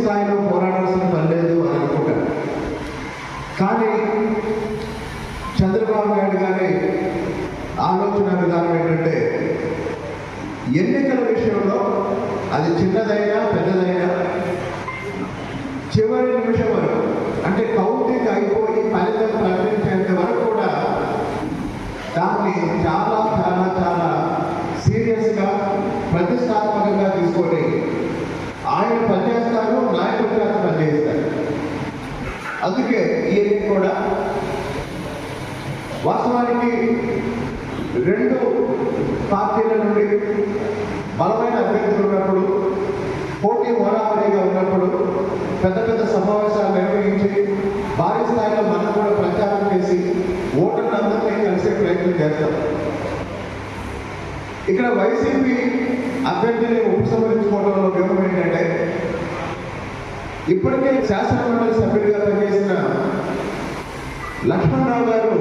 స్థాయిలో పోరాడాల్సిన పని లేదు అని అనుకుంటాను కానీ చంద్రబాబు నాయుడు గారి ఆలోచన విధానం ఏంటంటే ఎన్నికల విషయంలో అది చిన్నదైనా పెద్దదైనా చివరి నిమిషం వరకు అంటే కౌంటింగ్ అయిపోయి ఫలితం ప్రకటించేంత వరకు కూడా దాన్ని చాలా చాలా చాలా సీరియస్గా ప్రతిష్టాత్మకంగా తీసుకొని ఆయన పనిచేస్తారు నాయకుడు చేత పనిచేస్తారు అందుకే ఈ కూడా వాస్తవానికి రెండు పార్టీల నుండి బలమైన అభ్యర్థులు ఉన్నప్పుడు పోటీ హోరాహోరీగా ఉన్నప్పుడు పెద్ద పెద్ద సమావేశాలు నిర్వహించి భారీ స్థాయిలో మనం కూడా ప్రచారం చేసి ఓటర్లందరినీ కలిసే ప్రయత్నం చేస్తాం. ఇక్కడ వైసీపీ అభ్యర్థిని ఉపసంహరించుకోవడంలో వ్యూహం ఏంటంటే ఇప్పటికే శాసనమండలి సభ్యుడిగా పనిచేసిన లక్ష్మణరావు గారు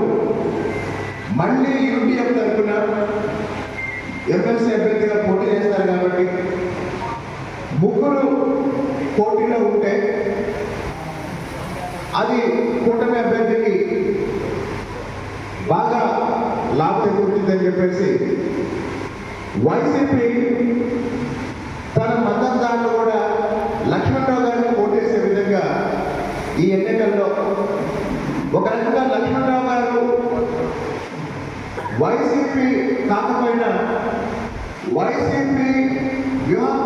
మళ్ళీ యూడిఎఫ్ తరఫున ఎమ్మెల్సీ అభ్యర్థిగా పోటీ చేస్తారు కాబట్టి ముగ్గురు పోటీలో ఉంటే అది కూటమి అభ్యర్థికి బాగా లాభం చేకూరుతుందని చెప్పేసి వైసీపీ తన మద్దతుదారులు కూడా లక్ష్మణరావు గారిని ఓటేసే విధంగా ఈ ఎన్నికల్లో ఒక రకంగా లక్ష్మణరావు గారు వైసీపీ కాకపోయినా వైసీపీ వ్యూహం